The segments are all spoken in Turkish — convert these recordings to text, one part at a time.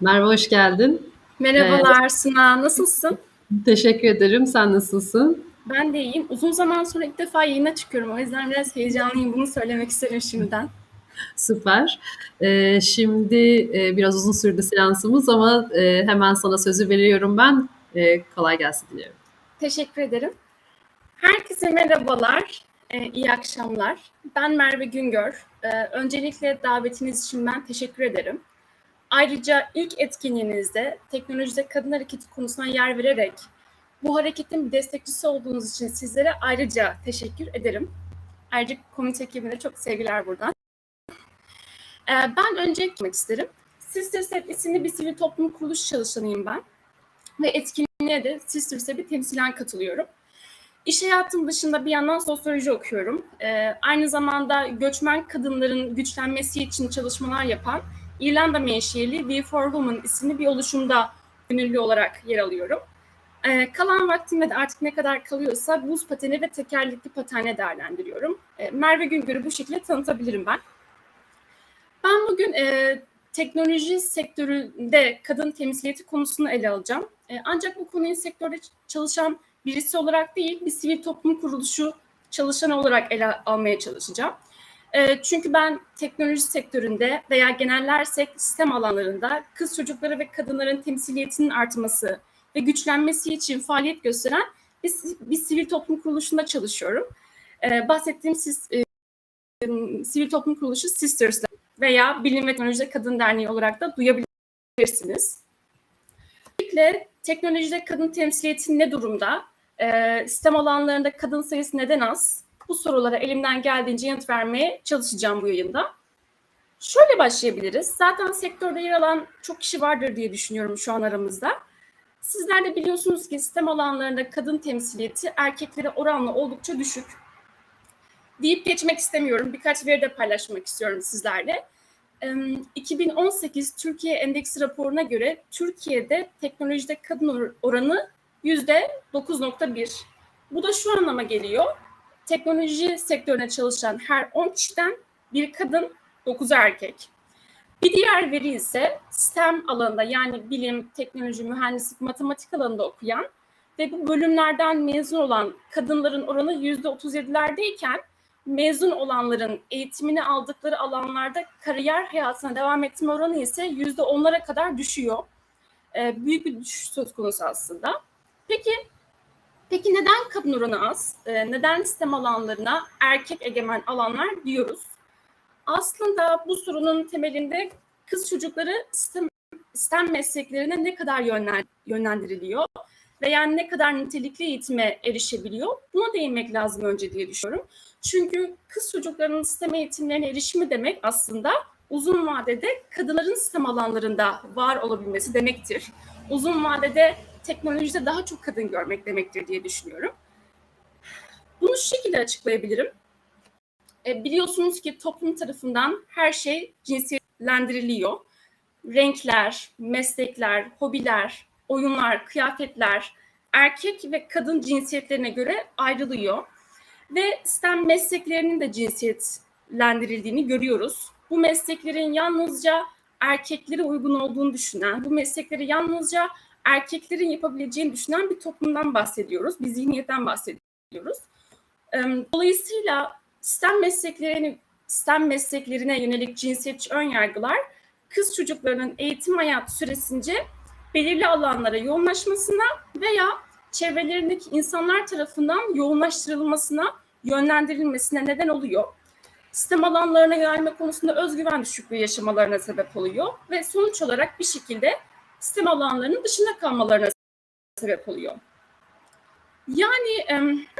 Merve hoş geldin. Merhabalar Suna, nasılsın? Teşekkür ederim. Sen nasılsın? Ben de iyiyim. Uzun zaman sonra ilk defa yayına çıkıyorum. O yüzden biraz heyecanlıyım. Bunu söylemek isterim şimdiden. Süper. Ee, şimdi e, biraz uzun sürdü seansımız ama e, hemen sana sözü veriyorum ben. E, kolay gelsin diliyorum. Teşekkür ederim. Herkese merhabalar, e, iyi akşamlar. Ben Merve Güngör. E, öncelikle davetiniz için ben teşekkür ederim. Ayrıca ilk etkinliğinizde teknolojide kadın hareketi konusuna yer vererek bu hareketin bir destekçisi olduğunuz için sizlere ayrıca teşekkür ederim. Ayrıca komite ekibine çok sevgiler buradan. Ee, ben önce eklemek isterim. Sister isimli bir sivil toplum kuruluş çalışanıyım ben. Ve etkinliğe de Sister Step'i temsilen katılıyorum. İş hayatım dışında bir yandan sosyoloji okuyorum. Ee, aynı zamanda göçmen kadınların güçlenmesi için çalışmalar yapan İrlanda menşeli We for Women isimli bir oluşumda gönüllü olarak yer alıyorum. Ee, kalan vaktimde de artık ne kadar kalıyorsa buz pateni ve tekerlekli patene değerlendiriyorum. Ee, Merve Güngör'ü bu şekilde tanıtabilirim ben. Ben bugün e, teknoloji sektöründe kadın temsiliyeti konusunu ele alacağım. E, ancak bu konuyu sektörde çalışan birisi olarak değil, bir sivil toplum kuruluşu çalışan olarak ele almaya çalışacağım. E, çünkü ben teknoloji sektöründe veya genellersek sistem alanlarında kız çocukları ve kadınların temsiliyetinin artması ve güçlenmesi için faaliyet gösteren bir, bir sivil toplum kuruluşunda çalışıyorum. E, bahsettiğim siz, e, sivil toplum kuruluşu Sisters'la veya Bilim ve Teknolojide Kadın Derneği olarak da duyabilirsiniz. Özellikle teknolojide kadın temsiliyeti ne durumda? E, sistem alanlarında kadın sayısı neden az? Bu sorulara elimden geldiğince yanıt vermeye çalışacağım bu yayında. Şöyle başlayabiliriz. Zaten sektörde yer alan çok kişi vardır diye düşünüyorum şu an aramızda. Sizler de biliyorsunuz ki sistem alanlarında kadın temsiliyeti erkeklere oranla oldukça düşük deyip geçmek istemiyorum. Birkaç veri de paylaşmak istiyorum sizlerle. 2018 Türkiye Endeksi raporuna göre Türkiye'de teknolojide kadın oranı %9.1. Bu da şu anlama geliyor. Teknoloji sektörüne çalışan her 10 kişiden bir kadın, 9 erkek. Bir diğer veri ise STEM alanında yani bilim, teknoloji, mühendislik, matematik alanında okuyan ve bu bölümlerden mezun olan kadınların oranı %37'lerdeyken mezun olanların eğitimini aldıkları alanlarda kariyer hayatına devam etme oranı ise yüzde onlara kadar düşüyor. Ee, büyük bir düşüş söz konusu aslında. Peki peki neden kadın oranı az? Ee, neden sistem alanlarına erkek egemen alanlar diyoruz? Aslında bu sorunun temelinde kız çocukları sistem, sistem mesleklerine ne kadar yönlendiriliyor veya ne kadar nitelikli eğitime erişebiliyor? Buna değinmek lazım önce diye düşünüyorum. Çünkü kız çocuklarının sistem eğitimlerine erişimi demek aslında uzun vadede kadınların sistem alanlarında var olabilmesi demektir. Uzun vadede teknolojide daha çok kadın görmek demektir diye düşünüyorum. Bunu şu şekilde açıklayabilirim. E, biliyorsunuz ki toplum tarafından her şey cinsiyetlendiriliyor. Renkler, meslekler, hobiler, oyunlar, kıyafetler erkek ve kadın cinsiyetlerine göre ayrılıyor. Ve STEM mesleklerinin de cinsiyetlendirildiğini görüyoruz. Bu mesleklerin yalnızca erkeklere uygun olduğunu düşünen, bu meslekleri yalnızca erkeklerin yapabileceğini düşünen bir toplumdan bahsediyoruz, bir zihniyetten bahsediyoruz. Dolayısıyla STEM mesleklerine, STEM mesleklerine yönelik cinsiyetçi ön yargılar kız çocuklarının eğitim hayatı süresince belirli alanlara yoğunlaşmasına veya çevrelerindeki insanlar tarafından yoğunlaştırılmasına, yönlendirilmesine neden oluyor. Sistem alanlarına yönelme konusunda özgüven düşüklüğü yaşamalarına sebep oluyor ve sonuç olarak bir şekilde sistem alanlarının dışında kalmalarına sebep oluyor. Yani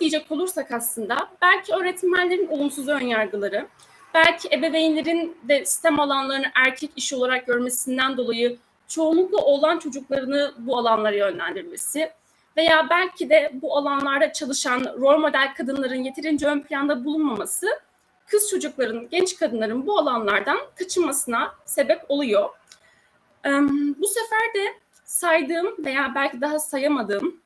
diyecek olursak aslında belki öğretmenlerin olumsuz önyargıları, belki ebeveynlerin de sistem alanlarını erkek işi olarak görmesinden dolayı çoğunlukla olan çocuklarını bu alanlara yönlendirmesi veya belki de bu alanlarda çalışan rol model kadınların yeterince ön planda bulunmaması kız çocukların, genç kadınların bu alanlardan kaçınmasına sebep oluyor. Bu sefer de saydığım veya belki daha sayamadığım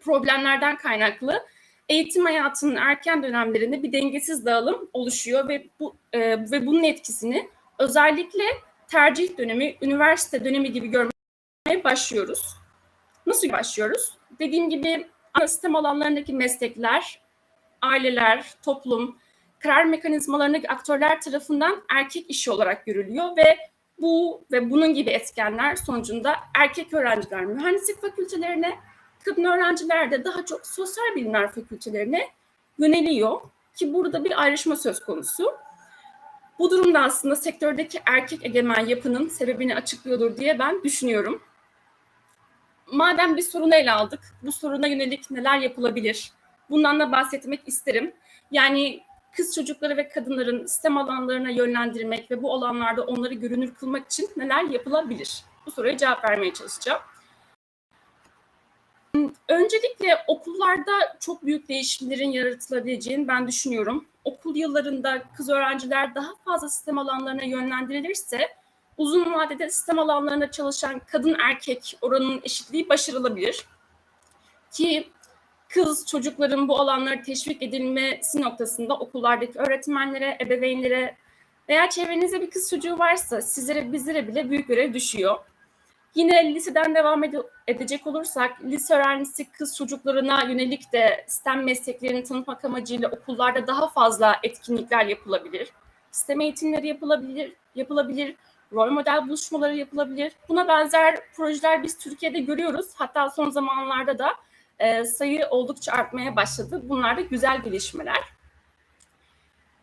problemlerden kaynaklı eğitim hayatının erken dönemlerinde bir dengesiz dağılım oluşuyor ve bu e, ve bunun etkisini özellikle tercih dönemi, üniversite dönemi gibi görmeye başlıyoruz. Nasıl başlıyoruz? Dediğim gibi ana sistem alanlarındaki meslekler, aileler, toplum, karar mekanizmalarındaki aktörler tarafından erkek işi olarak görülüyor ve bu ve bunun gibi etkenler sonucunda erkek öğrenciler mühendislik fakültelerine, kadın öğrenciler de daha çok sosyal bilimler fakültelerine yöneliyor ki burada bir ayrışma söz konusu. Bu durumda aslında sektördeki erkek egemen yapının sebebini açıklıyordur diye ben düşünüyorum. Madem bir sorunu ele aldık, bu soruna yönelik neler yapılabilir? Bundan da bahsetmek isterim. Yani kız çocukları ve kadınların STEM alanlarına yönlendirmek ve bu alanlarda onları görünür kılmak için neler yapılabilir? Bu soruya cevap vermeye çalışacağım. Öncelikle okullarda çok büyük değişimlerin yaratılabileceğini ben düşünüyorum. Okul yıllarında kız öğrenciler daha fazla sistem alanlarına yönlendirilirse uzun vadede sistem alanlarında çalışan kadın erkek oranının eşitliği başarılabilir. Ki kız çocukların bu alanlara teşvik edilmesi noktasında okullardaki öğretmenlere, ebeveynlere veya çevrenizde bir kız çocuğu varsa sizlere bizlere bile büyük görev düşüyor. Yine liseden devam ede- edecek olursak lise öğrencisi kız çocuklarına yönelik de STEM mesleklerini tanıtmak amacıyla okullarda daha fazla etkinlikler yapılabilir. STEM eğitimleri yapılabilir, yapılabilir, rol model buluşmaları yapılabilir. Buna benzer projeler biz Türkiye'de görüyoruz. Hatta son zamanlarda da e, sayı oldukça artmaya başladı. Bunlar da güzel gelişmeler.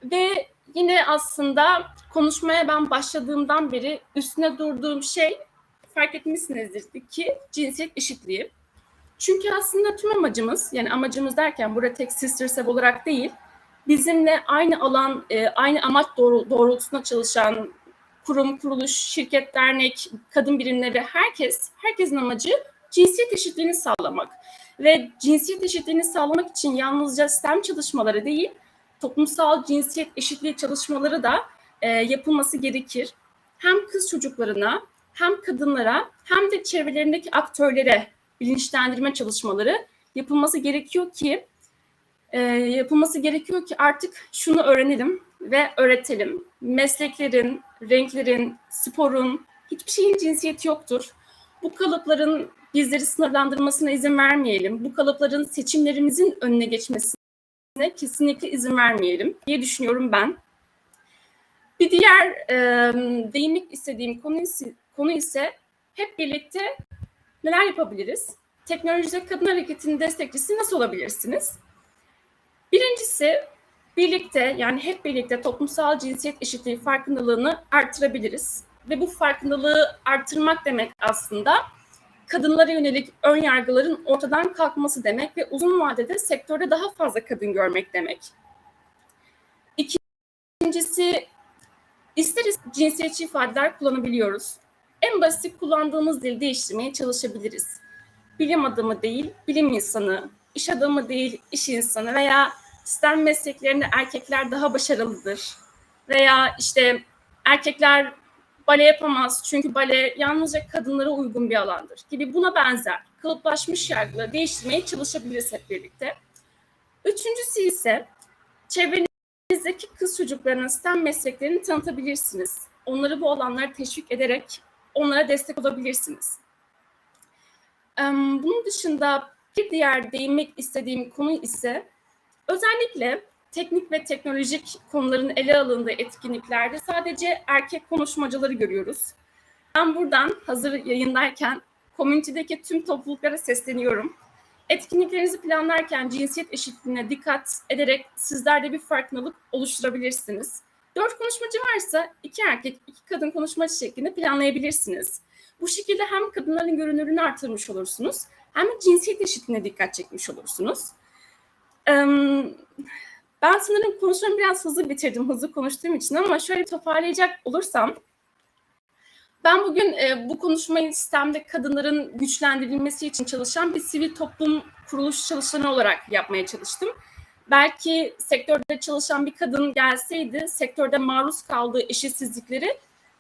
Ve yine aslında konuşmaya ben başladığımdan beri üstüne durduğum şey fark etmişsinizdir ki cinsiyet eşitliği. Çünkü aslında tüm amacımız, yani amacımız derken burada tek Sister Seb olarak değil, bizimle aynı alan, e, aynı amaç doğru, doğrultusunda çalışan kurum, kuruluş, şirket, dernek, kadın birimleri, herkes, herkesin amacı cinsiyet eşitliğini sağlamak. Ve cinsiyet eşitliğini sağlamak için yalnızca STEM çalışmaları değil, toplumsal cinsiyet eşitliği çalışmaları da e, yapılması gerekir. Hem kız çocuklarına, hem kadınlara, hem de çevrelerindeki aktörlere bilinçlendirme çalışmaları yapılması gerekiyor ki e, yapılması gerekiyor ki artık şunu öğrenelim ve öğretelim. Mesleklerin, renklerin, sporun, hiçbir şeyin cinsiyeti yoktur. Bu kalıpların bizleri sınırlandırmasına izin vermeyelim. Bu kalıpların seçimlerimizin önüne geçmesine kesinlikle izin vermeyelim diye düşünüyorum ben. Bir diğer e, değinmek istediğim konu konu ise hep birlikte neler yapabiliriz? Teknolojide kadın hareketinin destekçisi nasıl olabilirsiniz? Birincisi birlikte yani hep birlikte toplumsal cinsiyet eşitliği farkındalığını artırabiliriz. Ve bu farkındalığı artırmak demek aslında kadınlara yönelik ön yargıların ortadan kalkması demek ve uzun vadede sektörde daha fazla kadın görmek demek. İkincisi, isteriz cinsiyetçi ifadeler kullanabiliyoruz. En basit kullandığımız dili değiştirmeye çalışabiliriz. Bilim adamı değil, bilim insanı, iş adamı değil, iş insanı veya STEM mesleklerinde erkekler daha başarılıdır. Veya işte erkekler bale yapamaz çünkü bale yalnızca kadınlara uygun bir alandır gibi buna benzer kalıplaşmış yargıları değiştirmeye çalışabiliriz hep birlikte. Üçüncüsü ise çevrenizdeki kız çocuklarının STEM mesleklerini tanıtabilirsiniz. Onları bu alanlara teşvik ederek onlara destek olabilirsiniz. Bunun dışında bir diğer değinmek istediğim konu ise özellikle teknik ve teknolojik konuların ele alındığı etkinliklerde sadece erkek konuşmacıları görüyoruz. Ben buradan hazır yayındayken komünitedeki tüm topluluklara sesleniyorum. Etkinliklerinizi planlarken cinsiyet eşitliğine dikkat ederek sizler de bir farkındalık oluşturabilirsiniz. Dört konuşmacı varsa iki erkek, iki kadın konuşmacı şeklinde planlayabilirsiniz. Bu şekilde hem kadınların görünürlüğünü artırmış olursunuz hem de cinsiyet eşitliğine dikkat çekmiş olursunuz. Ben sanırım konuşmamı biraz hızlı bitirdim, hızlı konuştuğum için ama şöyle toparlayacak olursam, ben bugün e, bu konuşmayı sistemde kadınların güçlendirilmesi için çalışan bir sivil toplum kuruluş çalışanı olarak yapmaya çalıştım. Belki sektörde çalışan bir kadın gelseydi, sektörde maruz kaldığı eşitsizlikleri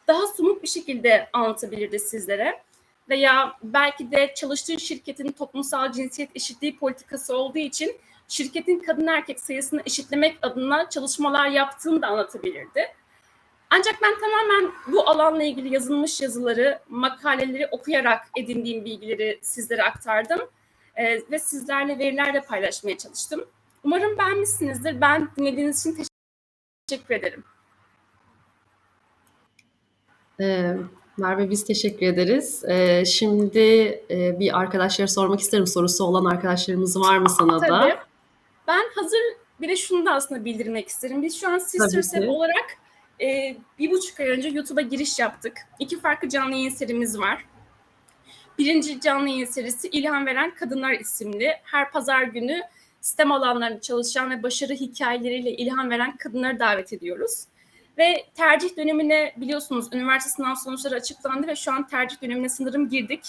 daha somut bir şekilde anlatabilirdi sizlere. Veya belki de çalıştığı şirketin toplumsal cinsiyet eşitliği politikası olduğu için şirketin kadın erkek sayısını eşitlemek adına çalışmalar yaptığını da anlatabilirdi. Ancak ben tamamen bu alanla ilgili yazılmış yazıları, makaleleri okuyarak edindiğim bilgileri sizlere aktardım. Ee, ve sizlerle verilerle paylaşmaya çalıştım. Umarım beğenmişsinizdir. Ben dinlediğiniz için teşekkür ederim. Ee, Merve biz teşekkür ederiz. Ee, şimdi e, bir arkadaşlara sormak isterim. Sorusu olan arkadaşlarımız var mı sana da? Tabii. Ben hazır bir de şunu da aslında bildirmek isterim. Biz şu an Sisters Tabii ki. App olarak e, bir buçuk ay önce YouTube'a giriş yaptık. İki farklı canlı yayın serimiz var. Birinci canlı yayın serisi İlham Veren Kadınlar isimli. Her pazar günü sistem alanlarında çalışan ve başarı hikayeleriyle ilham veren kadınları davet ediyoruz. Ve tercih dönemine biliyorsunuz üniversite sınav sonuçları açıklandı ve şu an tercih dönemine sanırım girdik.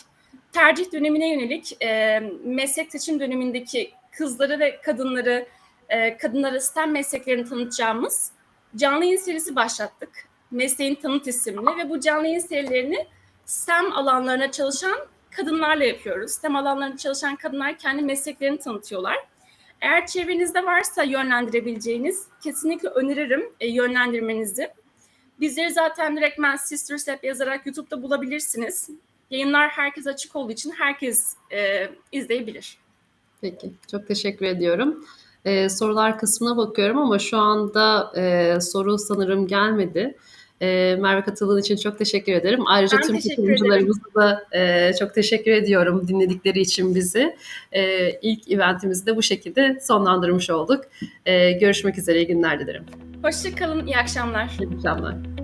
Tercih dönemine yönelik e, meslek seçim dönemindeki kızları ve kadınları, e, kadınlara STEM mesleklerini tanıtacağımız canlı yayın serisi başlattık. Mesleğin Tanıt isimli ve bu canlı yayın serilerini STEM alanlarına çalışan kadınlarla yapıyoruz. STEM alanlarında çalışan kadınlar kendi mesleklerini tanıtıyorlar. Eğer çevrenizde varsa yönlendirebileceğiniz kesinlikle öneririm e, yönlendirmenizi. Bizleri zaten direktmen Sisters App yazarak YouTube'da bulabilirsiniz. Yayınlar herkes açık olduğu için herkes e, izleyebilir. Peki, çok teşekkür ediyorum. Ee, sorular kısmına bakıyorum ama şu anda e, soru sanırım gelmedi. Ee, Merve katıldığın için çok teşekkür ederim. Ayrıca Ben tüm katılımcılarımıza da e, çok teşekkür ediyorum dinledikleri için bizi. E, ilk eventimizi de bu şekilde sonlandırmış olduk. E, görüşmek üzere, iyi günler dilerim. Hoşçakalın, iyi akşamlar. İyi akşamlar.